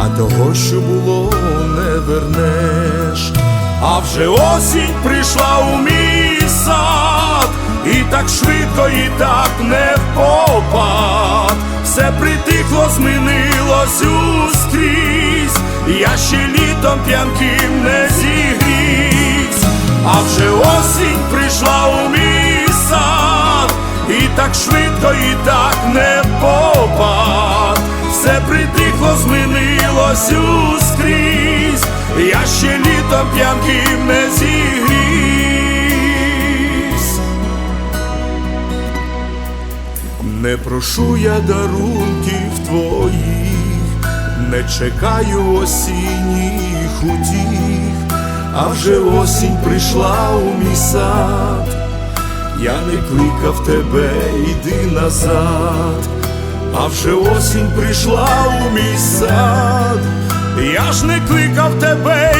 а того, що було, не вернеш. А вже осінь прийшла у мій сад, і так швидко, і так не впопад. Все притихло, змінилось ускрізь, я ще літом п'янким не зігрівсь, а вже осінь прийшла у мій сад, і так швидко, і так не впопад. Все притихло, змінилось ускрізь, я ще літом п'янким не зігрівсь. Не прошу я дарунків твоїх, не чекаю осінніх утіх, а вже осінь прийшла у мій сад, я не кликав тебе, йди назад, а вже осінь прийшла у мій сад, я ж не кликав тебе,